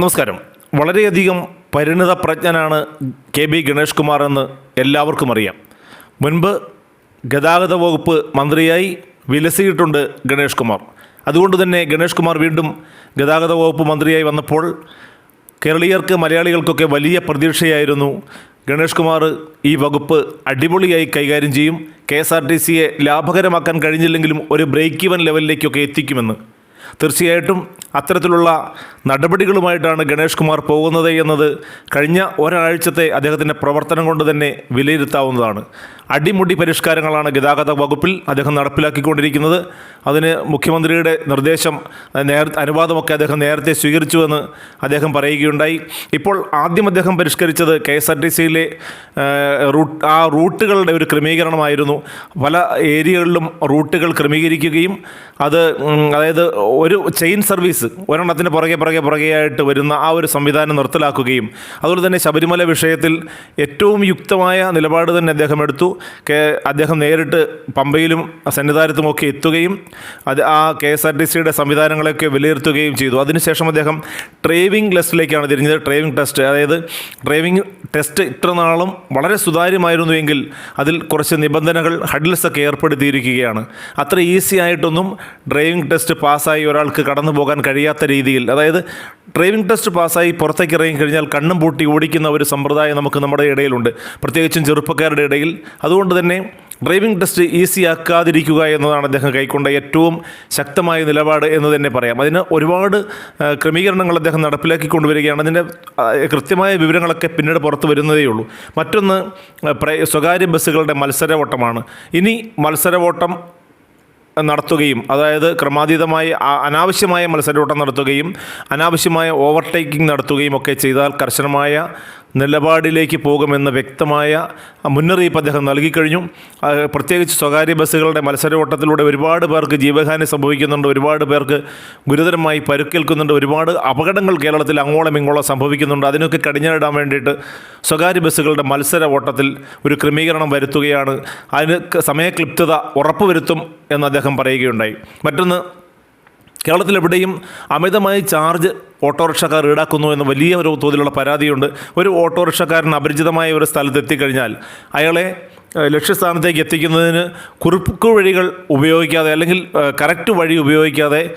നമസ്കാരം. വളരെയധികം പരിണിത പ്രജ്ഞനാണ് കെ ബി ഗണേഷ് കുമാർ എന്ന് എല്ലാവർക്കും അറിയാം. മുൻപ് ഗതാഗത വകുപ്പ് മന്ത്രിയായി വിലസിയിട്ടുണ്ട് ഗണേഷ് കുമാർ. അതുകൊണ്ട് തന്നെ ഗണേഷ് കുമാർ വീണ്ടും ഗതാഗത വകുപ്പ് മന്ത്രിയായി വന്നപ്പോൾ കേരളീയർക്ക് മലയാളികൾക്കൊക്കെ വലിയ പ്രതീക്ഷയായിരുന്നു. ഗണേഷ് കുമാർ ഈ വകുപ്പ് അടിപൊളിയായി കൈകാര്യം ചെയ്യും. കെ എസ് ആർ ടി സിയെ ലാഭകരമാക്കാൻ കഴിഞ്ഞില്ലെങ്കിലും ഒരു ബ്രേക്ക് ഈവൻ ലെവലിലേക്കൊക്കെ എത്തിക്കുമെന്ന്. തീർച്ചയായിട്ടും അത്തരത്തിലുള്ള നടപടികളുമായിട്ടാണ് ഗണേഷ് കുമാർ പോകുന്നത് എന്നത് കഴിഞ്ഞ ഒരാഴ്ചത്തെ അദ്ദേഹത്തിന്റെ പ്രവർത്തനം കൊണ്ട് തന്നെ വിലയിരുത്താവുന്നതാണ്. അടിമുടി പരിഷ്കാരങ്ങളാണ് ഗതാഗത വകുപ്പിൽ അദ്ദേഹം നടപ്പിലാക്കിക്കൊണ്ടിരിക്കുന്നത്. അതിന് മുഖ്യമന്ത്രിയുടെ നിർദ്ദേശം നേർ അനുവാദമൊക്കെ അദ്ദേഹം നേരത്തെ സ്വീകരിച്ചുവെന്ന് അദ്ദേഹം പറയുകയുണ്ടായി. ഇപ്പോൾ ആദ്യം അദ്ദേഹം പരിഷ്കരിച്ചത് കെ എസ് ആർ ടി സിയിലെ റൂട്ട് ആ റൂട്ടുകളുടെ ഒരു ക്രമീകരണമായിരുന്നു. പല ഏരിയകളിലും റൂട്ടുകൾ ക്രമീകരിക്കുകയും അത് അതായത് ഒരു ചെയിൻ സർവീസ് ഒരെണ്ണത്തിന് പുറകെ പുറകെ പുറകെയായിട്ട് വരുന്ന ആ ഒരു സംവിധാനം നിർത്തലാക്കുകയും അതുപോലെ തന്നെ ശബരിമല വിഷയത്തിൽ ഏറ്റവും യുക്തമായ നിലപാട് തന്നെ അദ്ദേഹം എടുത്തു. അദ്ദേഹം നേരിട്ട് പമ്പയിലും സന്നിധാനത്തുമൊക്കെ എത്തുകയും അത് ആ കെ എസ് ആർ ടി സിയുടെ സംവിധാനങ്ങളെയൊക്കെ വിലയിരുത്തുകയും ചെയ്തു. അതിനുശേഷം അദ്ദേഹം ഡ്രൈവിംഗ് ലെസ്റ്റിലേക്കാണ് തിരിഞ്ഞത്. Driving test. അതായത് ഡ്രൈവിംഗ് ടെസ്റ്റ് ഇത്ര നാളും വളരെ സുതാര്യമായിരുന്നുവെങ്കിൽ അതിൽ കുറച്ച് നിബന്ധനകൾ ഹഡിൽസൊക്കെ ഏർപ്പെടുത്തിയിരിക്കുകയാണ്. അത്ര ഈസി ആയിട്ടൊന്നും ഡ്രൈവിംഗ് ടെസ്റ്റ് പാസ്സായി ഒരാൾക്ക് കടന്നു പോകാൻ കഴിയാത്ത രീതിയിൽ അതായത് ഡ്രൈവിംഗ് ടെസ്റ്റ് പാസ്സായി പുറത്തേക്ക് ഇറങ്ങി കഴിഞ്ഞാൽ കണ്ണും പൂട്ടി ഓടിക്കുന്ന ഒരു സമ്പ്രദായം നമുക്ക് നമ്മുടെ ഇടയിലുണ്ട്. പ്രത്യേകിച്ചും ചെറുപ്പക്കാരുടെ ഇടയിൽ. അതുകൊണ്ട് തന്നെ ഡ്രൈവിംഗ് ടെസ്റ്റ് ഈസി ആക്കാതിരിക്കുക എന്നതാണ് അദ്ദേഹം കൈക്കൊണ്ട ഏറ്റവും ശക്തമായ നിലപാട് എന്ന് തന്നെ പറയാം. അതിന് ഒരുപാട് ക്രമീകരണങ്ങൾ അദ്ദേഹം നടപ്പിലാക്കി കൊണ്ടുവരികയാണ്. അതിന്റെ കൃത്യമായ വിവരങ്ങളൊക്കെ പിന്നീട് പുറത്തു വരുന്നതേ ഉള്ളൂ. മറ്റൊന്ന് സ്വകാര്യ ബസ്സുകളുടെ മത്സര ഓട്ടമാണ് ഇനി മത്സര ഓട്ടം നടത്തുകയും അതായത് ക്രമാതീതമായി അനാവശ്യമായ മത്സരോട്ടം നടത്തുകയും അനാവശ്യമായ ഓവർടേക്കിംഗ് നടത്തുകയും ഒക്കെ ചെയ്താൽ കർശനമായ നിലപാടിലേക്ക് പോകുമെന്ന വ്യക്തമായ മുന്നറിയിപ്പ് അദ്ദേഹം നൽകിക്കഴിഞ്ഞു. പ്രത്യേകിച്ച് സ്വകാര്യ ബസ്സുകളുടെ മത്സരോട്ടത്തിലൂടെ ഒരുപാട് പേർക്ക് ജീവഹാനി സംഭവിക്കുന്നുണ്ട്. ഒരുപാട് പേർക്ക് ഗുരുതരമായി പരുക്കേൽക്കുന്നുണ്ട്. ഒരുപാട് അപകടങ്ങൾ കേരളത്തിൽ അങ്ങോളം ഇങ്ങോളം സംഭവിക്കുന്നുണ്ട്. അതിനൊക്കെ കടിഞ്ഞിടാൻ വേണ്ടിയിട്ട് സ്വകാര്യ ബസ്സുകളുടെ മത്സര ഓട്ടത്തിൽ ഒരു ക്രമീകരണം വരുത്തുകയാണ്. അതിന് സമയക്ലിപ്തത ഉറപ്പുവരുത്തും എന്ന് അദ്ദേഹം പറയുകയുണ്ടായി. മറ്റൊന്ന് കേരളത്തിലെവിടെയും അമിതമായി ചാർജ് ഓട്ടോറിക്ഷക്കാർ ഈടാക്കുന്നു എന്ന് വലിയ ഒരു തോതിലുള്ള പരാതിയുണ്ട്. ഒരു ഓട്ടോറിക്ഷക്കാരൻ അപരിചിതമായ ഒരു സ്ഥലത്ത് എത്തിക്കഴിഞ്ഞാൽ അയാളെ ലക്ഷ്യസ്ഥാനത്തേക്ക് എത്തിക്കുന്നതിന് കുറുക്കു വഴികൾ ഉപയോഗിക്കാതെ അല്ലെങ്കിൽ കറക്റ്റ് വഴി ഉപയോഗിക്കാതെ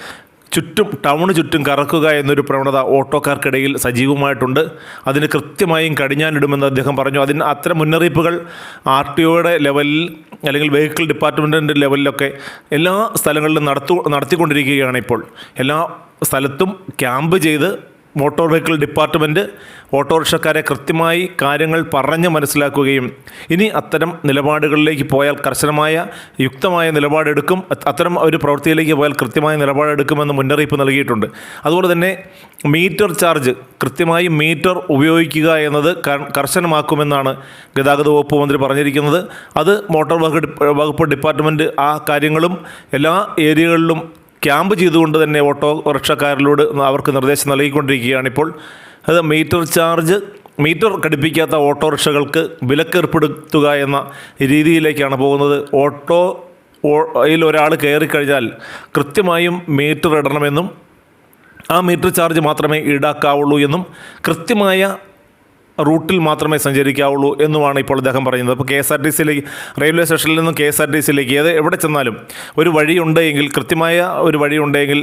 ചുറ്റും ടൗണ് ചുറ്റും കറക്കുക എന്നൊരു പ്രവണത ഓട്ടോക്കാർക്കിടയിൽ സജീവമായിട്ടുണ്ട്. അതിന് കൃത്യമായും കടിഞ്ഞാനിടുമെന്ന് അദ്ദേഹം പറഞ്ഞു. അതിന് അത്തരം മുന്നറിയിപ്പുകൾ ആർ ടി ഒയുടെ ലെവലിൽ അല്ലെങ്കിൽ വെഹിക്കിൾ ഡിപ്പാർട്ട്മെന്റിന്റെ ലെവലിലൊക്കെ എല്ലാ സ്ഥലങ്ങളിലും നടത്തു നടത്തിക്കൊണ്ടിരിക്കുകയാണ് ഇപ്പോൾ. എല്ലാ സ്ഥലത്തും ക്യാമ്പ് ചെയ്ത് മോട്ടോർ വെഹിക്കിൾ ഡിപ്പാർട്ട്മെന്റ് ഓട്ടോറിക്ഷക്കാരെ കൃത്യമായി കാര്യങ്ങൾ പറഞ്ഞ് മനസ്സിലാക്കുകയും ഇനി അത്തരം നിലപാടുകളിലേക്ക് പോയാൽ കർശനമായ യുക്തമായ നിലപാടെടുക്കും. അത് അത്തരം ഒരു പ്രവൃത്തിയിലേക്ക് പോയാൽ കൃത്യമായ നിലപാടെടുക്കുമെന്ന് മുന്നറിയിപ്പ് നൽകിയിട്ടുണ്ട്. അതുപോലെ തന്നെ മീറ്റർ ചാർജ് കൃത്യമായി മീറ്റർ ഉപയോഗിക്കുക എന്നത് കർശനമാക്കുമെന്നാണ് ഗതാഗത വകുപ്പ് മന്ത്രി പറഞ്ഞിരിക്കുന്നത്. അത് മോട്ടോർ വകുപ്പ് ഡിപ്പാർട്ട്മെന്റ് ആ കാര്യങ്ങളും എല്ലാ ഏരിയകളിലും ക്യാമ്പ് ചെയ്തുകൊണ്ട് തന്നെ ഓട്ടോ റിക്ഷക്കാരിലോട് അവർക്ക് നിർദ്ദേശം നൽകിക്കൊണ്ടിരിക്കുകയാണ് ഇപ്പോൾ അത് മീറ്റർ ചാർജ് മീറ്റർ ഘടിപ്പിക്കാത്ത ഓട്ടോറിക്ഷകൾക്ക് വിലക്കേർപ്പെടുത്തുക എന്ന രീതിയിലേക്കാണ് പോകുന്നത്. ഓട്ടോ യിൽ ഒരാൾ കയറിക്കഴിഞ്ഞാൽ കൃത്യമായും മീറ്റർ ഇടണമെന്നും ആ മീറ്റർ ചാർജ് മാത്രമേ ഈടാക്കാവുള്ളൂ എന്നും കൃത്യമായ റൂട്ടിൽ മാത്രമേ സഞ്ചരിക്കാവുള്ളൂ എന്നുമാണ് ഇപ്പോൾ അദ്ദേഹം പറയുന്നത്. അപ്പോൾ കെ എസ് ആർ ടി സിയിലേക്ക് റെയിൽവേ സ്റ്റേഷനിൽ നിന്നും കെ എസ് ആർ ടി സിയിലേക്ക് ഏത് എവിടെ ചെന്നാലും ഒരു വഴിയുണ്ടെങ്കിൽ കൃത്യമായ ഒരു വഴിയുണ്ടെങ്കിൽ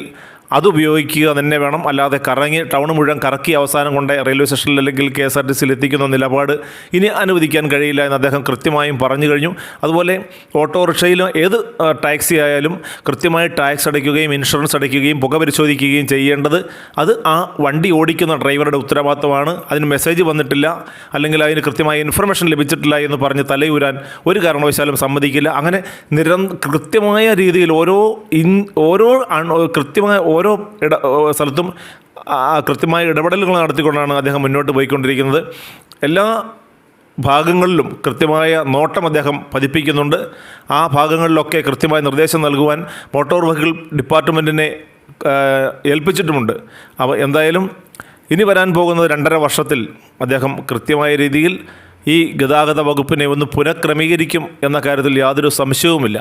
അത് ഉപയോഗിക്കുക തന്നെ വേണം. അല്ലാതെ കറങ്ങി ടൗൺ മുഴുവൻ കറക്കി അവസാനം കൊണ്ട് റെയിൽവേ സ്റ്റേഷനിൽ അല്ലെങ്കിൽ കെ എസ് ആർ ടി സിയിൽ എത്തിക്കുന്ന നിലപാട് ഇനി അനുവദിക്കാൻ കഴിയില്ല എന്ന് അദ്ദേഹം കൃത്യമായും പറഞ്ഞു കഴിഞ്ഞു. അതുപോലെ ഓട്ടോറിക്ഷയിലും ഏത് ടാക്സി ആയാലും കൃത്യമായി ടാക്സ് അടയ്ക്കുകയും ഇൻഷുറൻസ് അടയ്ക്കുകയും പുക പരിശോധിക്കുകയും ചെയ്യേണ്ടത് അത് ആ വണ്ടി ഓടിക്കുന്ന ഡ്രൈവറുടെ ഉത്തരവാദിത്തമാണ്. അതിന് മെസ്സേജ് വന്നിട്ടില്ല. അല്ലെങ്കിൽ അതിന് കൃത്യമായ ഇൻഫർമേഷൻ ലഭിച്ചിട്ടില്ല എന്ന് പറഞ്ഞ് തലയൂരാൻ ഒരു കാരണവശാലും സമ്മതിക്കില്ല. അങ്ങനെ നിരന്ത കൃത്യമായ രീതിയിൽ ഓരോ ഇൻ ഓരോ കൃത്യമായ ഓരോ ഇട സ്ഥലത്തും കൃത്യമായ ഇടപെടലുകൾ നടത്തിക്കൊണ്ടാണ് അദ്ദേഹം മുന്നോട്ട് പോയിക്കൊണ്ടിരിക്കുന്നത്. എല്ലാ ഭാഗങ്ങളിലും കൃത്യമായ നോട്ടം അദ്ദേഹം പതിപ്പിക്കുന്നുണ്ട്. ആ ഭാഗങ്ങളിലൊക്കെ കൃത്യമായ നിർദ്ദേശം നൽകുവാൻ മോട്ടോർ വെഹിക്കിൾ ഡിപ്പാർട്ട്മെന്റിനെ ഏൽപ്പിച്ചിട്ടുമുണ്ട്. അപ്പോൾ എന്തായാലും ഇനി വരാൻ പോകുന്ന രണ്ടര വർഷത്തിൽ അദ്ദേഹം കൃത്യമായ രീതിയിൽ ഈ ഗതാഗത വകുപ്പിനെ ഒന്ന് പുനഃക്രമീകരിക്കും എന്ന കാര്യത്തിൽ യാതൊരു സംശയവുമില്ല.